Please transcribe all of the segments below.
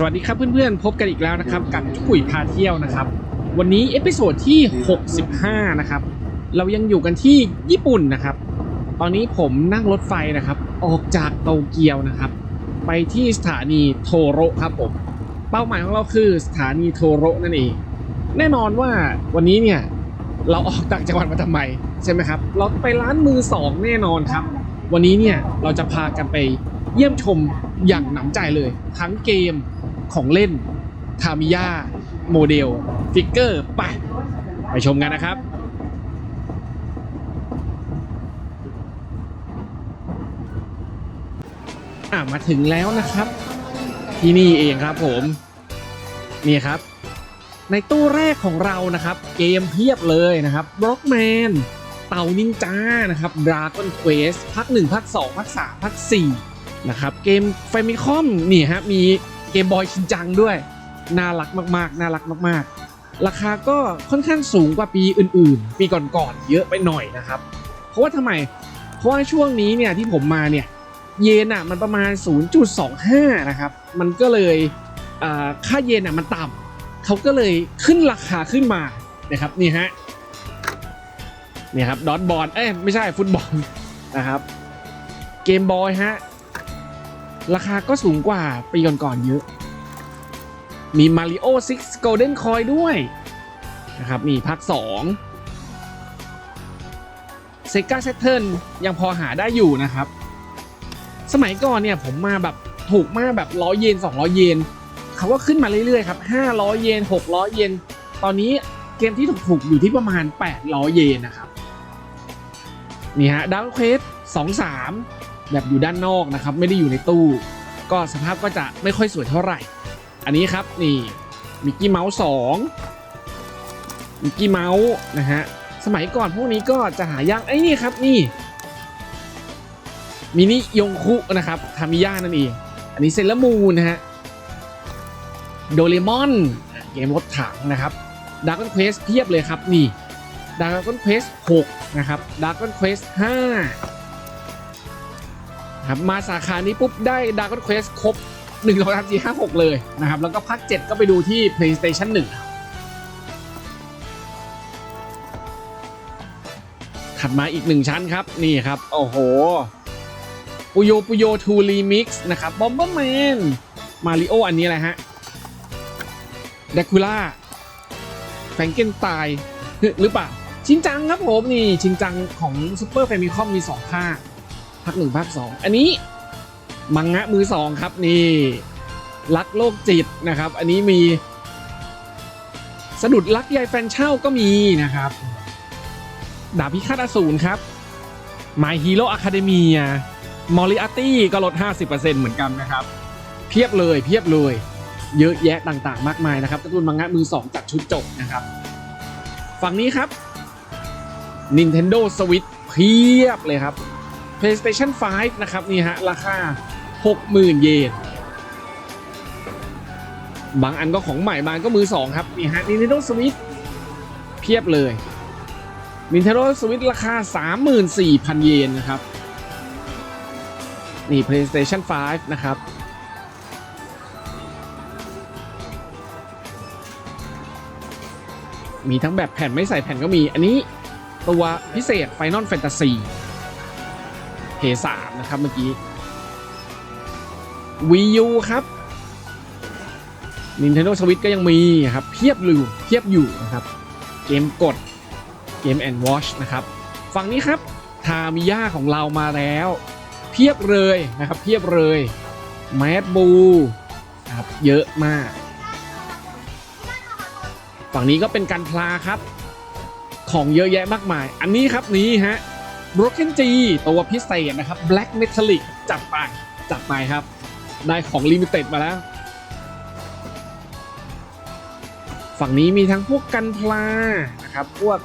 สวัสดีครับเพื่อนๆ พบกันอีกแล้วนะครับ กับจุกุยพาเที่ยวนะครับ วันนี้เอพิโซดที่ 65 นะครับ เรายังอยู่กันที่ญี่ปุ่นนะครับ ตอนนี้ผมนั่งรถไฟนะครับ ออกจากโตเกียวนะครับ ไปที่สถานีโทโรครับผม เป้าหมายของเราคือสถานีโทโรนั่นเอง แน่นอนว่าวันนี้เนี่ยเราออกต่างจังหวัดมาทำไมใช่ไหมครับ เราไปร้านมือสองแน่นอนครับ วันนี้เนี่ยเราจะพากันไปเยี่ยมชมอย่างหนำใจเลย ทั้งเกม ของเล่นทามิยาโมเดลฟิกเกอร์ไปไปชมกันนะครับอะมาถึงแล้วนะครับ ที่นี่เองครับผมนี่ครับ ในตู้แรกของเรานะครับ เกมเพียบเลยนะครับบล็อกแมนเต่านินจานะครับดราก้อนเควสภาค1ภาค2ภาค3ภาค4นะครับ เกมไฟมิคอมนี่ฮะมี เกมบอยชินจังด้วย น่ารักมากๆ น่ารักมากๆ ราคาก็ค่อนข้างสูงกว่าปีอื่นๆ ปีก่อนๆ เยอะไปหน่อยนะครับ เพราะว่าทำไม เพราะว่าช่วงนี้เนี่ยที่ผมมาเนี่ย เยนอะมันประมาณ 0.25 นะครับ มันก็เลยอ่าค่าเยนอะมันต่ำเขาก็เลยขึ้นราคาขึ้นมานะครับนี่ฮะนี่ครับดอทบอลเอ้ยไม่ใช่ฟุตบอลนะครับเกมบอยฮะ ราคาก็สูงกว่าปีก่อนๆเยอะ มี Mario 6 Golden Coin ด้วยนะครับมีภาค2 Sega Saturn ยังพอหาได้อยู่นะครับ สมัยก่อนเนี่ยผมมาแบบถูกมากแบบร้อยเยน200 เยนเขาก็ขึ้นมาเรื่อยๆครับ 500 เยน 600 เยน ตอนนี้เกมที่ถูกๆอยู่ที่ประมาณ 800 เยนนะครับ นี่ฮะดาวเคส23 แบบอยู่ด้านนอกนะครับ ไม่ได้อยู่ในตู้ ก็สภาพก็จะไม่ค่อยสวยเท่าไหร่ อันนี้ครับนี่มิกกี้เมาส์สองมิกกี้เมาส์นะฮะสมัยก่อนพวกนี้ก็จะหายากไอ้นี่ครับนี่มินิยงคุนะครับทามิยานั่นเองอันนี้เซเลอร์มูนนะฮะโดเรมอนเกมรถถังนะครับด r a ก o n นเควสเพียบเลยครับนี่ด r a ก o n นเควส6นะครับด r a ก o n นเควสห้า ครับมาสาขานี้ปุ๊บได้ด r a ก o n นเควสครบ1 2 3 4 5 6 เลยนะครับ แล้วก็ภาค7ก็ไปดูที่ PlayStation 1 ถัดมาอีกหนึ่งชั้นครับ นี่ครับ โอ้โห ปุโยปุโยทูรีมิกซ์นะครับบอมเบอร์แมนมาริโออันนี้อะไรฮะเดคูล่าแฟงเกนตายหรือเปล่า ชินจังครับผม นี่ ชินจังของซูเปอร์แฟมิคอมมี 2 ภาค ภาค1ภาค2อันนี้มังงะมือ2ครับนี่รักโลกจิตนะครับ อันนี้มี สะดุดรักยายแฟนเช่าก็มีนะครับดาบพิฆาตอสูรครับ My Hero Academia มอริอาตี้ก็ลด 50%เหมือนกันนะครับ เพียบเลยเพียบเลย เยอะแยะต่างๆ มากมายนะครับการ์ตูนมังงะมือ2จัดชุดจบนะครับ ฝั่งนี้ครับ Nintendo Switch เพียบเลยครับ PlayStation 5 นะครับ นี่ฮะ ราคา 60,000 เยน บางอันก็ของใหม่บางก็มือ2ครับ นี่ฮะ Nintendo Switch เพียบเลย Nintendo Switch ราคา 34,000 เยนนะครับ นี่ PlayStation 5 นะครับมีทั้งแบบแผ่นไม่ใส่แผ่นก็มี อันนี้ตัวพิเศษ Final Fantasy เพย์สามนะครับเมื่อกี้ Wii U ครับ Nintendo Switch ก็ยังมีครับ เพียบอยู่เพียบอยู่นะครับ เกมกดเกมแอนด์วอชนะครับ ฝั่งนี้ครับทามิยาของเรามาแล้ว เพียบเลยนะครับ เพียบเลยแมดบูนะครับเยอะมาก ฝั่งนี้ก็เป็นการพลาครับ ของเยอะแยะมากมาย อันนี้ครับนี้ฮะ Broken G ตัวพิเศษนะครับ Black Metallic จัดไป จัดไปครับ ได้ของลิมิเต็ดมาแล้ว ฝั่งนี้มีทั้งพวกกันพลานะครับ พวก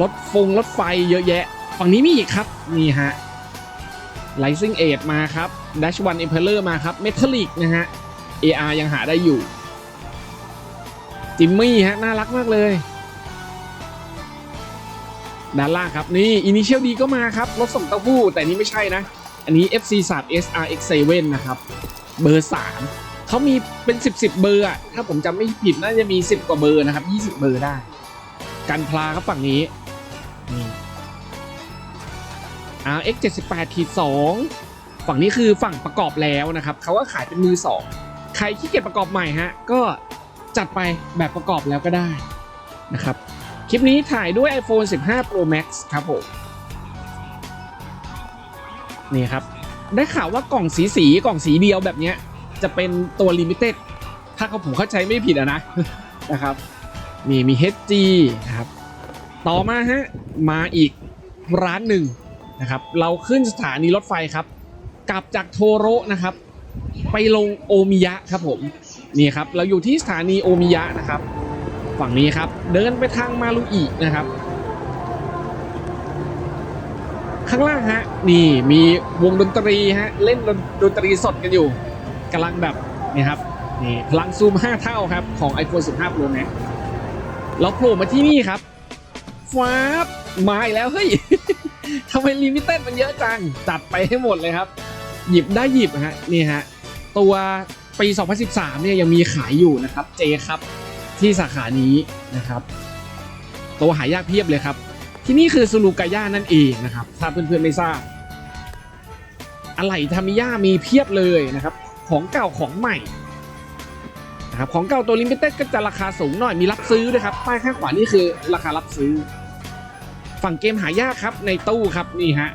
รถฟงรถไฟเยอะแยะ ฝั่งนี้มีอีกครับ นี่ฮะ Rising Age มาครับ Dash One Emperor มาครับ Metallic นะฮะ AR ยังหาได้อยู่ จิมมี่ฮะ น่ารักมากเลย ด้านล่างครับ นี่ Initial D ก็มาครับ รถส่งเต้าหู้ แต่นี่ไม่ใช่นะ อันนี้ FC 3 SRX7 นะครับ เบอร์สามเขามีเป็นสิบสิบเบอร์อะถ้าผมจำไม่ผิดน่าจะมีสิบกว่าเบอร์นะครับยี่สิบเบอร์ได้ กันพลาครับฝั่งนี้ RX 78ขีด2ฝั่งนี้คือฝั่งประกอบแล้วนะครับ เขาก็ขายเป็นมือสองใครขี้เกียจประกอบใหม่ฮะ ก็จัดไปแบบประกอบแล้วก็ได้นะครับ คลิปนี้ถ่ายด้วย iPhone 15 Pro Max ครับผม นี่ครับ ได้ข่าวว่ากล่องสีสีกล่องสีเดียวแบบนี้จะเป็นตัว Limited ถ้าเขาผมเข้าใจไม่ผิดะนะนะครับนี่มี HG นะครับ ต่อมาฮะ มาอีกร้านหนึ่งนะครับ เราขึ้นสถานีรถไฟครับ กลับจากโทโรนะครับ ไปลงโอมิยะครับผม นี่ครับ เราอยู่ที่สถานีโอมิยะนะครับ ฝั่งนี้ครับ เดินไปทางมารุอินะครับ ข้างล่างฮะนี่มีวงดนตรีฮะเล่นดนตรีสดกันอยู่กำลังแบบนี่ครับนี่พลังซูม 5 เท่าครับ ของ iPhone 15 Pro Max เราโผล่มาที่นี่ครับฟ้าบมาอีกแล้ว เฮ้ยทำไมลิมิเต็ดมันเยอะจัง จัดไปให้หมดเลยครับ หยิบได้หยิบฮะนี่ฮะ ตัวปี 2013 เนี่ยยังมีขายอยู่นะครับ เจครับ ที่สาขานี้นะครับตัวหายากเพียบเลยครับ ที่นี่คือซูลูกาย่านั่นเองนะครับ ถ้าเพื่อนๆไม่ทราบอะไหล่ทามิยามีเพียบเลยนะครับ ของเก่าของใหม่นะครับของเก่าตัวลิมิเต็ดก็จะราคาสูงหน่อยมีรับซื้อด้วยครับป้ายข้างขวานี่คือราคารับซื้อ ฝั่งเกมหายากครับในตู้ครับนี่ฮะ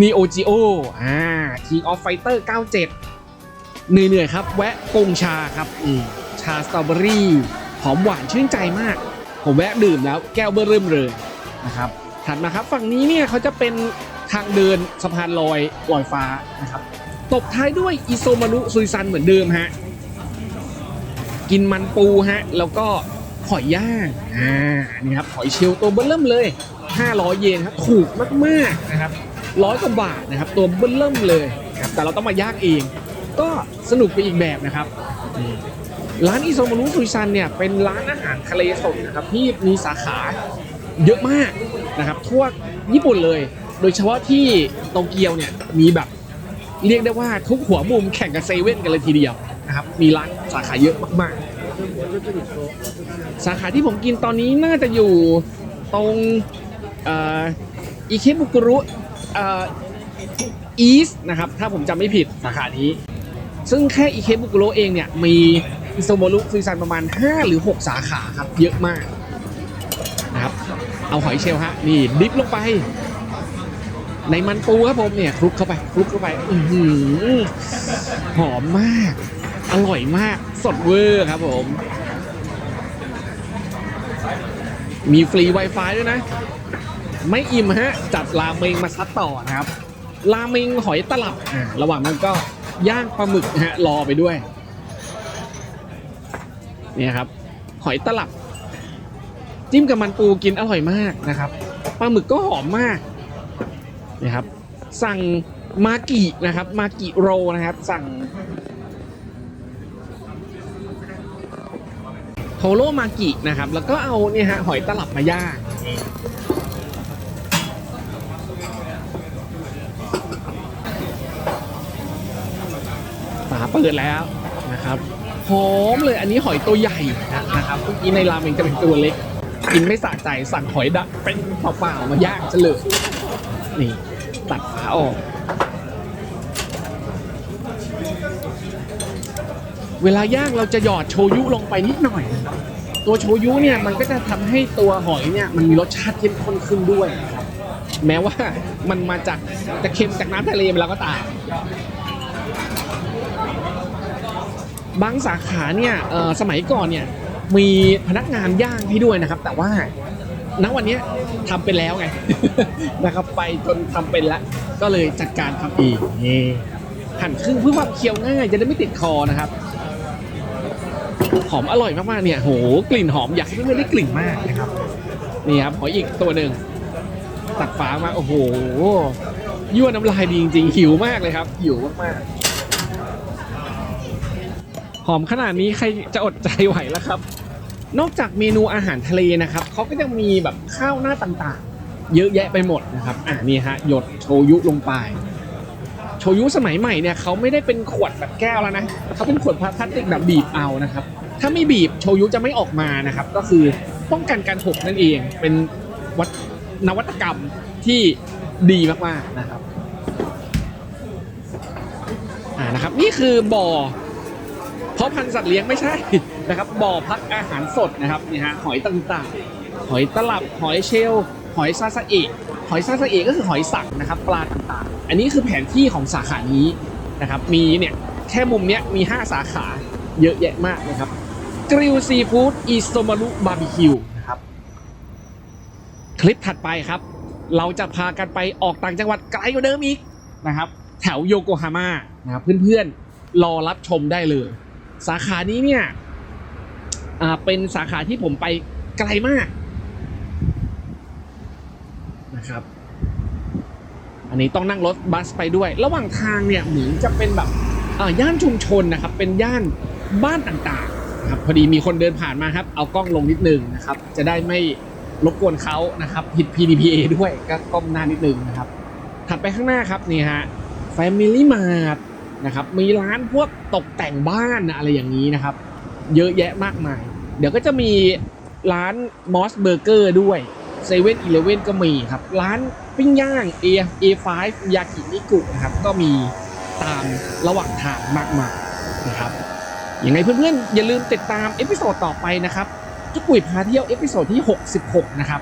Neo Geo อ่า King of Fighter 97 เหนื่อยๆครับ แวะกงชาครับอืชาสตรอเบอรี่ หอมหวานชื่นใจมาก ผมแวะดื่มแล้วแก้วเบอร์เริ่มเลยนะครับถัดมาครับฝั่งนี้เนี่ยเขาจะเป็นทางเดินสะพานลอยลอยฟ้านะครับ ตบท้ายด้วยอิโซมารุซุยซันเหมือนเดิมฮะกินมันปูฮะแล้วก็หอยย่างอ่านี่ครับหอยเชลล์ตัวเบิ้ลเริ่มเลย 500 เยนครับถูกมากๆนะครับร้อยกว่าบาทนะครับ ตัวเบิ้ลเริ่มเลยนะครับแต่เราต้องมาย่างเอง ก็สนุกไปอีกแบบนะครับนี่ ร้านอิโซมารุซุยซันเนี่ยเป็นร้านอาหารทะเลสดนะครับที่มีสาขาเยอะมากนะครับทั่วญี่ปุ่นเลย โดยเฉพาะที่โตเกียวเนี่ยมีแบบเรียกได้ว่าทุกหัวมุมแข่งกับเซเว่นกันเลยทีเดียวนะครับมีร้านสาขาเยอะมากๆ สาขาที่ผมกินตอนนี้น่าจะอยู่ตรงอิเคบุกุรุอีสนะครับถ้าผมจำไม่ผิดสาขานี้ ซึ่งแค่อิเคบุกุโรเองเนี่ยมี อิโซโมรุซุยซันประมาณ 5 หรือ 6 สาขาครับ เยอะมากนะครับเอาหอยเชลล์ฮะ นี่ดิฟลงไป ในมันปูครับผมเนี่ยคลุกเข้าไปคลุกเข้าไปอือหือหอมมาก อร่อยมากสดเวอร์ครับผม มีฟรี Wi-Fi ด้วยนะ ไม่อิ่มฮะ จัดราเมงมาซัดต่อนะครับราเมงหอยตลับอ่าระหว่างนั้นก็ย่างปลาหมึกฮะรอไปด้วย เนี่ยครับ หอยตลับ จิ้มกับมันปูกินอร่อยมากนะครับปลาหมึกก็หอมมากนะครับ สั่งมากินะครับ มากิโรนะครับ สั่งโทโร่มากินะครับ แล้วก็เอาเนี่ยฮะหอยตลับมาย่างฝาเปิดแล้วนะครับ อมเลยอันนี้หอยตัวใหญ่นะครับเมื่อกี้ในรามเองจะเป็นตัวเล็ก กินไม่สะใจสั่งหอยดะเป็นเปล่าๆมาย่างซะเลยนี่ตัดฝาออก เวลาย่างเราจะหยอดโชยุลงไปนิดหน่อย ตัวโชยุเนี่ยมันก็จะทำให้ตัวหอยเนี่ยมันมีรสชาติเข้มข้นขึ้นด้วย แม้ว่ามันมาจากจะเค็มจากน้ำทะเลไปแล้วก็ตาม บางสาขาเนี่ยสมัยก่อนเนี่ยมีพนักงานย่างให้ด้วยนะครับ แต่ว่าณวันนี้ยทำเป็นแล้วไงนะครับ ไปจนทำเป็นแล้วก็เลยจัดการทำเองนี่หั่นครึ่งเพื่อความเคี้ยวง่ายจะได้ไม่ติดคอนะครับ หอมอร่อยมากๆเนี่ยโหกลิ่นหอมอยากให้เพื่อนๆได้กลิ่นมากนะครับนี่ครับหอยอีกตัวหนึ่งตักฝามาโอ้โหยั่วน้ำลายดีจริงๆหิวมากเลยครับหิวมากๆ หอมขนาดนี้ใครจะอดใจไหวแล้วครับ นอกจากเมนูอาหารทะเลนะครับเขาก็จะมีแบบข้าวหน้าต่างๆ เยอะแยะไปหมดนะครับอ่านี่ฮะหยดโชยุลงไป โชยุสมัยใหม่เนี่ยเขาไม่ได้เป็นขวดแบบแก้วแล้วนะเขาเป็นขวดพลาสติกแบบบีบเอานะครับถ้าไม่บีบโชยุจะไม่ออกมานะครับ ก็คือป้องกันการหกนั่นเองเป็นวัตนวัตกรรมที่ดีมากๆนะครับอ่านะครับ นี่คือบ่อ เพราะพันธุ์สัตว์เลี้ยงไม่ใช่นะครับบ่อพักอาหารสดนะครับนี่ฮะหอยต่างๆ หอยตลับหอยเชลลหอยซาซาเอะหอยซาซาเอะก็คือหอยสังนะครับปลาต่างๆ อันนี้คือแผนที่ของสาขานี้นะครับมีเนี่ยแค่มุมเนี้ยมี 5 สาขาเยอะแยะมากนะครับกริลซีฟู้ดอิโซมารุบาร์บีคิวนะครับคลิปถัดไปครับ เราจะพากันไปออกต่างจังหวัดไกลกว่าเดิมอีกนะครับแถวโยโกฮาม่านะครับเพื่อนๆรอรับชมได้เลย สาขานี้เนี่ยอ่าเป็นสาขาที่ผมไปไกลมากนะครับ อันนี้ต้องนั่งรถบัสไปด้วย ระหว่างทางเนี่ยเหมือนจะเป็นแบบอ่าย่านชุมชนนะครับ เป็นย่านบ้านต่างๆนะครับพอดีมีคนเดินผ่านมาครับ เอากล้องลงนิดนึงนะครับ จะได้ไม่รบกวนเขานะครับผิด PDPA ด้วยก็ก้มหน้านิดนึงนะครับ ถัดไปข้างหน้าครับนี่ฮะ Family Mart นะครับมีร้านพวกตกแต่งบ้านอะไรอย่างนี้นะครับ เยอะแยะมากมาย เดี๋ยวก็จะมีร้าน Moss Burger ด้วยเซเว่นอีเลเว่นก็มีครับ ร้านปิ้งย่าง A A5 ยากินิกุนะครับ ก็มีตามระหว่างทางมากมายนะครับยังไงเพื่อนๆ อย่าลืมติดตามเอพิโซดต่อไปนะครับจุกุยพาเที่ยวเอพิโซดที่ 66 นะครับ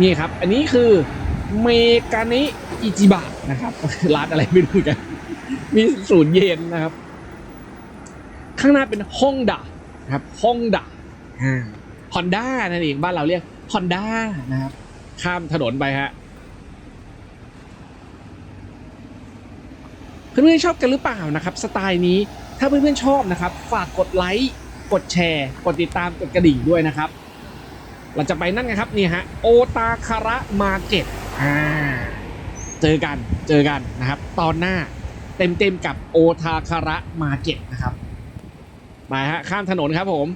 นี่ครับ อันนี้คือเมกานิอิจิบะนะครับ ร้านอะไรไม่รู้กัน มีศูนย์เยนนะครับ ข้างหน้าเป็นห้องดะนะครับห้องดะฮอนด้านั่นเองบ้านเราเรียกฮอนด้านะครับ ข้ามถนนไปฮะเพื่อนๆชอบกันหรือเปล่านะครับ สไตล์นี้ถ้าเพื่อนๆชอบนะครับ ฝากกดไลค์กดแชร์ กดติดตามกดกระดิ่งด้วยนะครับ เราจะไปนั่นกันครับนี่ฮะโอตาคาระมาเก็ตอ่าเจอกันเจอกันนะครับ ตอนหน้า เต็มๆกับโอทาคาระมาเก็ตนะครับมาฮะข้ามถนนครับผม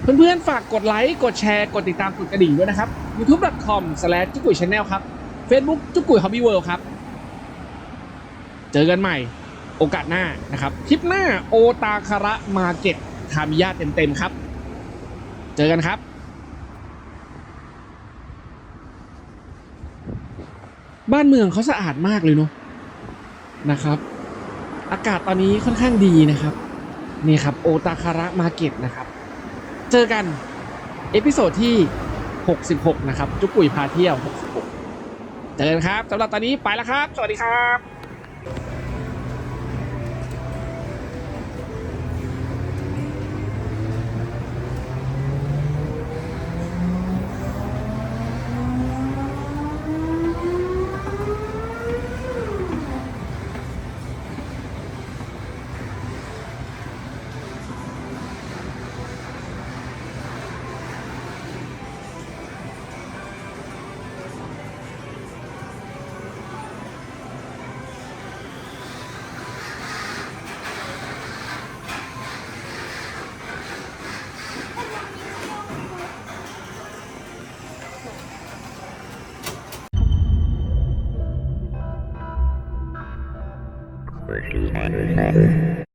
เพื่อนๆ ฝากกดไลค์ กดแชร์ กดติดตามกดกระดิ่งด้วยนะครับ youtube.com slash จุกุย channel ครับ Facebook จุกุย hobby world ครับ เจอกันใหม่โอกาสหน้านะครับ คลิปหน้าโอตาคาระมาเก็ตทามิยาเต็มๆครับ เจอกันครับบ้านเมืองเขาสะอาดมากเลยเนาะ นะครับ อากาศตอนนี้ค่อนข้างดีนะครับ นี่ครับโอตาคาระมาเก็ตนะครับ เจอกัน เอพิโซดที่ 66 นะครับ จุกุยพาเที่ยว 66 เจอกันครับสำหรับตอนนี้ไปแล้วครับ สวัสดีครับ Working on